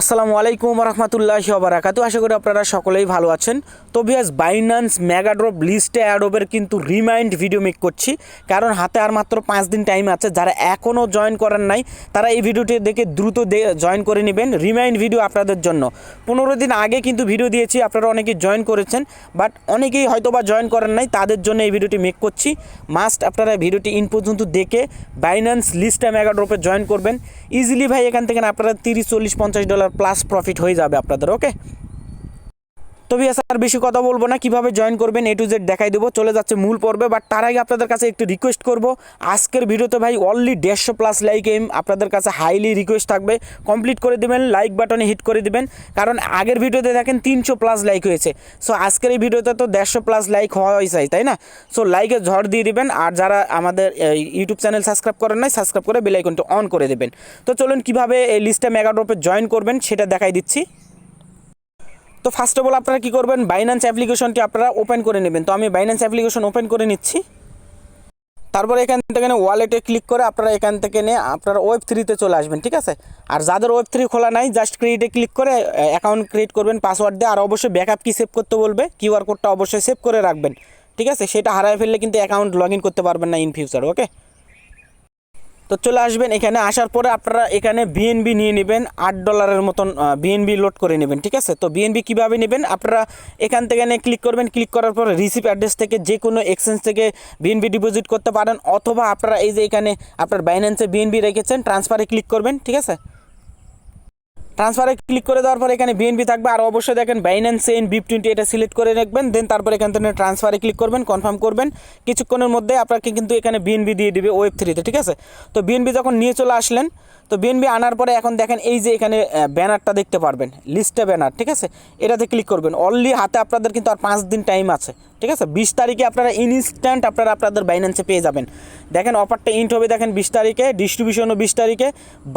আসসালামু আলাইকুম রহমতুল্লাহ বারাকাতু আশা করি আপনারা সকলেই ভালো আছেন। তো বিয়াস বাইনান্স মেগাড্রপ লিস্টে অ্যাডোবের কিন্তু রিমাইন্ড ভিডিও মেক করছি। কারণ হাতে আর মাত্র পাঁচ দিন টাইম আছে। যারা এখনও জয়েন করেন নাই, তারা এই ভিডিওটি দেখে দ্রুত জয়েন করে নেবেন। রিমাইন্ড ভিডিও আপনাদের জন্য। পনেরো দিন আগে কিন্তু ভিডিও দিয়েছি, আপনারা অনেকেই জয়েন করেছেন। বাট অনেকেই হয়তো বা জয়েন করেন নাই, তাদের জন্য এই ভিডিওটি মেক করছি। মাস্ট আপনারা ভিডিওটি ইন পর্যন্ত দেখে বাইন্যান্স লিস্টে মেগাড্রপে জয়েন করবেন। ইজিলি ভাই, এখান থেকে আপনারা তিরিশ, চল্লিশ, পঞ্চাশ ডলার প্লাস প্রফিট হয়ে যাবে আপনাদের ওকে তবে স্যার বেশি কথা বলব না, কীভাবে জয়েন করবেন এ টু জেড দেখাই দেবো, চলে যাচ্ছে মূল পর্বে বাট তার আগে আপনাদের কাছে একটু রিকোয়েস্ট করব। আজকের ভিডিওতে ভাই অনলি দেড়শো প্লাস লাইক এম আপনাদের কাছে হাইলি রিকোয়েস্ট থাকবে। কমপ্লিট করে দেবেন লাইক বাটনে হিট করে দেবেন, কারণ আগের ভিডিওতে দেখেন তিনশো প্লাস লাইক হয়েছে। সো আজকের এই ভিডিওতে তো দেড়শো প্লাস লাইক হওয়াই চাই, তাই না? সো লাইকে ঝড় দিয়ে দিবেন, আর যারা আমাদের ইউটিউব চ্যানেল সাবস্ক্রাইব করেন নাই সাবস্ক্রাইব করে বেলাইকনটা অন করে দেবেন। তো চলুন কীভাবে এই লিস্টে মেগাড্রপে জয়েন করবেন, সেটা দেখাই দিচ্ছি। তো ফার্স্ট অফ অল আপনারা কী করবেন? বাইন্যান্স অ্যাপ্লিকেশনটি আপনারা ওপেন করে নেবেন। তো আমি বাইন্যান্স অ্যাপ্লিকেশন ওপেন করে নিচ্ছি। তারপরে এখান থেকে ওয়ালেটে ক্লিক করে আপনারা এখান থেকে নিয়ে আপনারা ওয়েব থ্রিতে চলে আসবেন, ঠিক আছে? আর যাদের ওয়েব থ্রি খোলা নাই জাস্ট ক্রিয়েটে ক্লিক করে অ্যাকাউন্ট ক্রিয়েট করবেন পাসওয়ার্ড দিয়ে, আর অবশ্যই ব্যাকআপ কি সেভ করতে বলবে কিউআর কোডটা অবশ্যই সেভ করে রাখবেন, ঠিক আছে? সেটা হারায় ফেললে কিন্তু অ্যাকাউন্ট লগ করতে পারবেন না ইন ফিউচার ওকে তো চলে আসবেন এখানে, আসার পরে আপনারা এখানে বিএনবি নিয়ে নেবেন, আট ডলারের মতন বিএনবি লোড করে নেবেন, ঠিক আছে? তো বিএনবি কীভাবে নেবেন? আপনারা এখান থেকে ক্লিক করবেন ক্লিক করার পরে রিসিভ অ্যাড্রেস থেকে যে কোনো এক্সচেঞ্জ থেকে বিএনবি ডিপোজিট করতে পারেন, অথবা আপনারা এই যে এখানে আপনার বাইন্যান্সে বিএনবি রেখেছেন ট্রান্সফারে ক্লিক করবেন, ঠিক আছে? ট্রান্সফারে ক্লিক করে দেওয়ার পর এখানে বিএনপি থাকবে। আর অবশ্যই দেখেন বাইন্যান্স সেন বিপ টোয়েন্টি এটা সিলেক্ট করে রাখবেন। দেন তারপর এখান থেকে ট্রান্সফারে ক্লিক করবেন কনফার্ম করবেন। কিছুক্ষণের মধ্যে আপনাকে কিন্তু এখানে বিএনবি দিয়ে দিবে ওয়েব থ্রিতে ঠিক আছে? তো বিএনবি যখন নিয়ে চলে আসলেন, তো বিএনবি আনার পরে এখন দেখেন এই যে এখানে ব্যানারটা দেখতে পারবেন লিস্টে ব্যানার ঠিক আছে? এটাতে ক্লিক করবেন। অনলি হাতে আপনাদের কিন্তু আর পাঁচ দিন টাইম আছে। ঠিক আছে? বিশ তারিখে আপনারা ইনস্ট্যান্ট আপনারা আপনাদের বাইন্যান্সে পেয়ে যাবেন। দেখেন অফারটা ইন্ট হবে দেখেন বিশ তারিখে ডিস্ট্রিবিউশনও বিশ তারিখে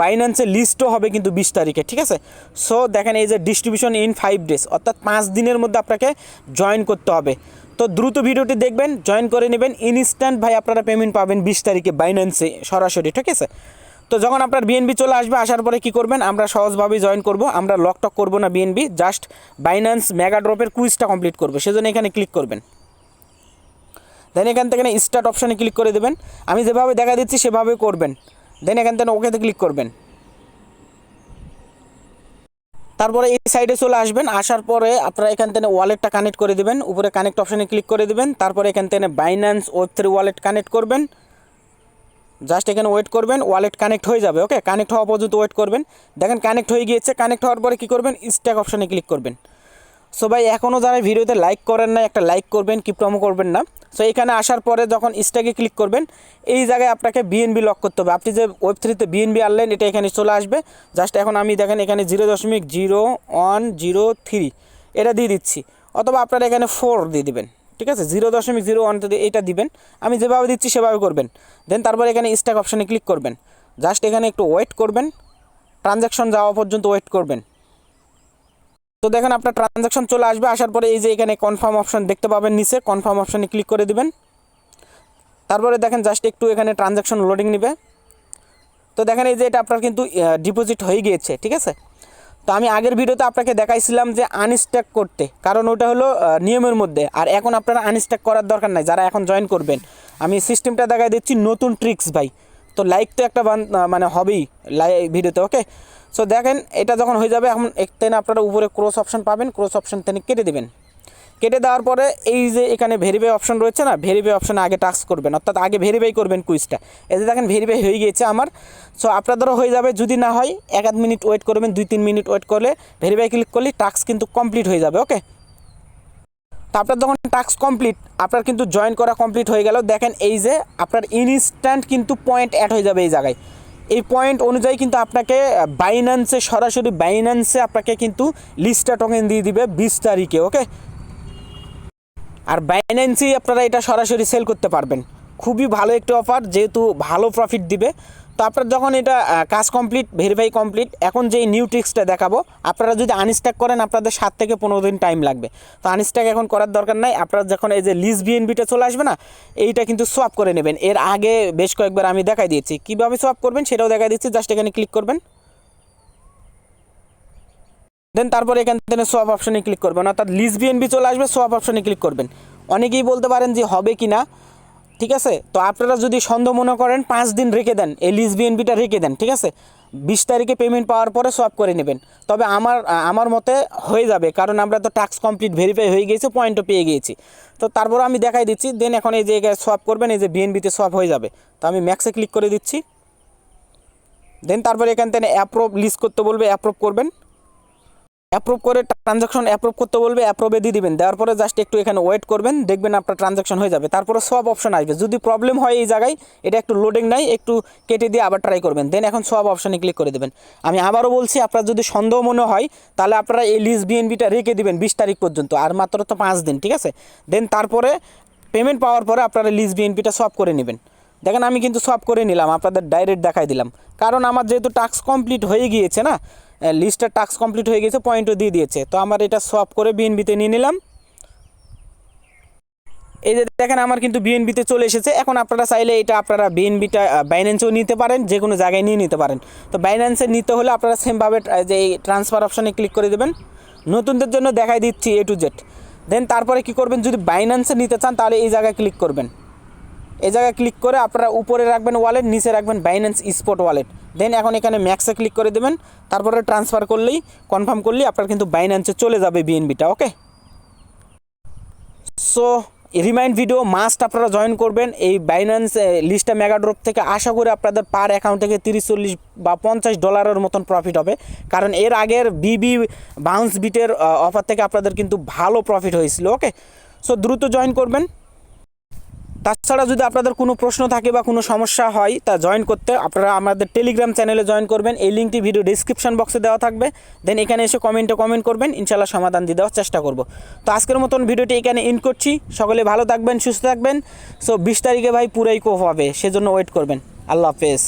বাইন্যান্সের লিস্টও হবে কিন্তু বিশ তারিখে, ঠিক আছে? সো দেখেন এই যে ডিস্ট্রিবিউশন ইন ফাইভ ডেজ অর্থাৎ পাঁচ দিনের মধ্যে আপনাকে জয়েন করতে হবে। তো দ্রুত ভিডিওটি দেখবেন জয়েন করে নেবেন ইনস্ট্যান্ট ভাই আপনারা পেমেন্ট পাবেন বিশ তারিখে বাইন্যান্সে সরাসরি, ঠিক আছে? তো যখন আপনার বিএনবি চলে আসবে, আসার পরে কি করবেন? আমরা সহজভাবে জয়েন করব, আমরা লক টক করব না বিএনবি জাস্ট বাইন্যান্স মেগা ড্রপের কুইজটা কমপ্লিট করব, সেজন্য এখানে ক্লিক করবেন। দেন এখান থেকে স্টার্ট অপশানে ক্লিক করে দেবেন। আমি যেভাবে দেখা দিচ্ছি, সেভাবে করবেন। দেন এখান থেকে ওকেতে ক্লিক করবেন। তারপরে এই সাইডে চলে আসবেন। আসার পরে আপনারা এখান থেকে ওয়ালেটটা কানেক্ট করে দেবেন। উপরে কানেক্ট অপশানে ক্লিক করে দেবেন। তারপরে এখান থেকে Binance web three wallet connect করবেন। জাস্ট এখানে ওয়েট করবেন। ওয়ালেট কানেক্ট হয়ে যাবে ওকে কানেক্ট হওয়া পর্যন্ত ওয়েট করবেন। দেখেন কানেক্ট হয়ে গিয়েছে। কানেক্ট হওয়ার পরে কী করবেন? স্ট্যাক অপশানে ক্লিক করবেন। সো ভাই এখনও যারা ভিডিওতে লাইক করেন না একটা লাইক করবেন কি প্রমো করবেন না। সো এখানে আসার পরে যখন স্ট্যাকে ক্লিক করবেন, এই জায়গায় আপনাকে বিএনবি লক করতে হবে। আপনি যে ওয়েব থ্রিতে বিএনবি আনলেন, এটা এখানে চলে আসবে। জাস্ট এখন আমি দেখেন এখানে জিরো দশমিক জিরো ওয়ান জিরো থ্রি এটা দিয়ে দিচ্ছি। অথবা আপনারা এখানে ফোর দিয়ে দিবেন, ঠিক আছে? জিরো দশমিক জিরো ওয়ান এটা দিবেন। আমি যেভাবে দিচ্ছি, সেভাবে করবেন। দেন তারপর এখানে স্ট্যাক অপশানে ক্লিক করবেন। জাস্ট এখানে একটু ওয়েট করবেন। ট্রানজ্যাকশন যাওয়া পর্যন্ত ওয়েট করবেন। তো দেখেন আপনার ট্রানজ্যাকশন চলে আসবে, আসার পরে এই যে এখানে কনফার্ম অপশন দেখতে পাবেন নিচে কনফার্ম অপশানে ক্লিক করে দিবেন। তারপরে দেখেন জাস্ট একটু এখানে ট্রানজ্যাকশন লোডিং নেবে। তো দেখেন এই যে এটা আপনার কিন্তু ডিপোজিট হয়ে গিয়েছে, ঠিক আছে? তো আমি আগের ভিডিওতে আপনাকে দেখাইছিলাম যে আনস্ট্যাক করতে, কারণ ওটা হলো নিয়মের মধ্যে। আর এখন আপনারা আনস্ট্যাক করার দরকার নাই, যারা এখন জয়েন করবেন। আমি সিস্টেমটা দেখাই দিচ্ছি, নতুন ট্রিক্স ভাই। তো লাইক তো একটা মানে হবেই লাই ভিডিওতে ওকে সো দেখেন, এটা যখন হয়ে যাবে, এখন তেন আপনারা উপরে ক্রস অপশন পাবেন ক্রস অপশন তেনে কেটে দেবেন। কেটে দেওয়ার পরে এই যে এখানে ভেরিফাই অপশন রয়েছে না ভেরিফাই অপশনে আগে টাস্ক করবেন, অর্থাৎ আগে ভেরিফাই করবেন কুইজটা এতে দেখেন ভেরিফাই হয়ে গিয়েছে আমার। সো আপনাদেরও হয়ে যাবে, যদি না হয়, এক আধ মিনিট ওয়েট করবেন, দুই তিন মিনিট ওয়েট করলে ভেরিফাই ক্লিক করলে টাস্ক কিন্তু কমপ্লিট হয়ে যাবে ওকে তো আপনার যখন টাস্ক কমপ্লিট আপনার কিন্তু জয়েন করা কমপ্লিট হয়ে গেল। দেখেন এই যে আপনার ইনস্ট্যান্ট কিন্তু পয়েন্ট অ্যাড হয়ে যাবে এই জায়গায়। এই পয়েন্ট অনুযায়ী কিন্তু আপনাকে বাইন্যান্সে সরাসরি বাইন্যান্সে আপনাকে কিন্তু লিস্টটা টোকেন দিয়ে দিবে বিশ তারিখে ওকে আর বাইন্যান্সেই আপনারা এটা সরাসরি সেল করতে পারবেন। খুবই ভালো একটি অফার যেহেতু ভালো প্রফিট দিবে। তো আপনার যখন এটা কাজ কমপ্লিট ভেরিফাই কমপ্লিট এখন যে নিউ ট্রিক্সটা দেখাবো, আপনারা যদি আনস্ট্যাক করেন, আপনাদের সাত থেকে পনেরো দিন টাইম লাগবে। তো আনস্ট্যাক এখন করার দরকার নাই, আপনারা যখন এই যে লিজ বিএনবিটা চলে আসবে না, এইটা কিন্তু সোয়াপ করে নেবেন। এর আগে বেশ কয়েকবার আমি দেখাই দিয়েছি। কীভাবে সোয়াপ করবেন সেটাও দেখাই দিচ্ছি জাস্ট এখানে ক্লিক করবেন। দেন তারপরে এখান থেকে সোয়াপ অপশনে ক্লিক করবেন। অর্থাৎ লিজ বিএনবি চলে আসবে সোয়াপ অপশনে ক্লিক করবেন। অনেকেই বলতে পারেন যে হবে কি না ঠিক আছে? তো আপনারা যদি সন্দেহ মনে করেন, পাঁচ দিন রেখে দেন, এই লিজ বিএনবিটা রেখে দেন, ঠিক আছে? বিশ তারিখে পেমেন্ট পাওয়ার পরে সোয়াপ করে নেবেন। তবে আমার আমার মতে হয়ে যাবে, কারণ আমরা তো টাস্ক কমপ্লিট ভেরিফাই হয়ে গিয়েছি পয়েন্টও পেয়ে গিয়েছি তো তারপর আমি দেখাই দিচ্ছি দেন এখন এই জায়গায় সোয়াপ করবেন, এই যে বিএনবিতে সোয়াপ হয়ে যাবে। তো আমি ম্যাক্সে ক্লিক করে দিচ্ছি। দেন তারপরে এখান থেকে অ্যাপ্রুভ লিস্ট করতে বলবে অ্যাপ্রুভ করবেন। অ্যাপ্রুভ করে ট্রানজাকশন অ্যাপ্রুভ করতে বলবে অ্যাপ্রুভে দিয়ে দিবেন। দেওয়ার পরে জাস্ট একটু এখানে ওয়েট করবেন, দেখবেন আপনার ট্রানজাকশন হয়ে যাবে। তারপরে সব অপশন আসবে। যদি প্রবলেম হয় এই জায়গায়, এটা একটু লোডিং নাই, একটু কেটে দিয়ে আবার ট্রাই করবেন। দেন এখন সব অপশনে ক্লিক করে দেবেন। আমি আবারও বলছি, আপনার যদি সন্দেহ মনে হয়, তাহলে আপনারা এই লিজ বিএনবিটা রেখে দিবেন বিশ তারিখ পর্যন্ত, আর মাত্র তো পাঁচ দিন, ঠিক আছে? দেন তারপরে পেমেন্ট পাওয়ার পরে আপনারা লিজ বিএনপিটা সব করে নেবেন। দেখেন আমি কিন্তু সব করে নিলাম, আপনাদের ডাইরেক্ট দেখাই দিলাম। কারণ আমার যেহেতু টাস্ক কমপ্লিট হয়ে গিয়েছে না লিস্টের টাস্ক কমপ্লিট হয়ে গিয়েছে পয়েন্টও দিয়ে দিয়েছে। তো আমার এটা সব করে বিএনবিতে নিয়ে নিলাম। এই যে দেখেন, আমার কিন্তু বিএনবিতে চলে এসেছে। এখন আপনারা চাইলে এটা আপনারা বিএনবিটা বাইন্যান্সেও নিতে পারেন, যে কোনো জায়গায় নিয়ে নিতে পারেন। তো বাইন্যান্সে নিতে হলে আপনারা সেমভাবে যে ট্রান্সফার অপশানে ক্লিক করে দেবেন। নতুনদের জন্য দেখাই দিচ্ছি এ টু জেড দেন তারপরে কি করবেন, যদি বাইন্যান্সে নিতে চান, তাহলে এই জায়গায় ক্লিক করবেন। এই জায়গায় ক্লিক করে আপনারা উপরে রাখবেন ওয়ালেট নিচে রাখবেন বাইন্যান্স স্পট ওয়ালেট দেন এখন এখানে ম্যাক্সে ক্লিক করে দেবেন। তারপরে ট্রান্সফার করলেই কনফার্ম করলেই আপনার কিন্তু বাইন্যান্সে চলে যাবে বিএনবিটা okay so remind video must আপনারা জয়েন করবেন। এই বাইন্যান্স লিস্টটা মেগাড্রপ থেকে আশা করি আপনাদের পার অ্যাকাউন্ট থেকে তিরিশ, চল্লিশ বা পঞ্চাশ ডলারের মতন প্রফিট হবে। কারণ এর আগের বিবি বাউন্স বিটের অফার থেকে আপনাদের কিন্তু ভালো প্রফিট হয়েছিল ওকে সো দ্রুত জয়েন করবেন। তাছাড়া যদি আপনাদের কোনো প্রশ্ন থাকে বা কোনো সমস্যা হয় তা জয়েন করতে আপনারা আমাদের টেলিগ্রাম চ্যানেলে জয়েন করবেন। এই লিঙ্কটি ভিডিও ডিসক্রিপশন বক্সে দেওয়া থাকবে। দেন এখানে এসে কমেন্টে কমেন্ট করবেন। ইনশাল্লাহ সমাধান দিয়ে দেওয়ার চেষ্টা করব। তো আজকের মতন ভিডিওটি এখানে ইন করছি। সকলে ভালো থাকবেন, সুস্থ থাকবেন। সো বিশ তারিখে ভাই পুরাই কোপ হবে, সেজন্য ওয়েট করবেন। আল্লাহ হাফেজ।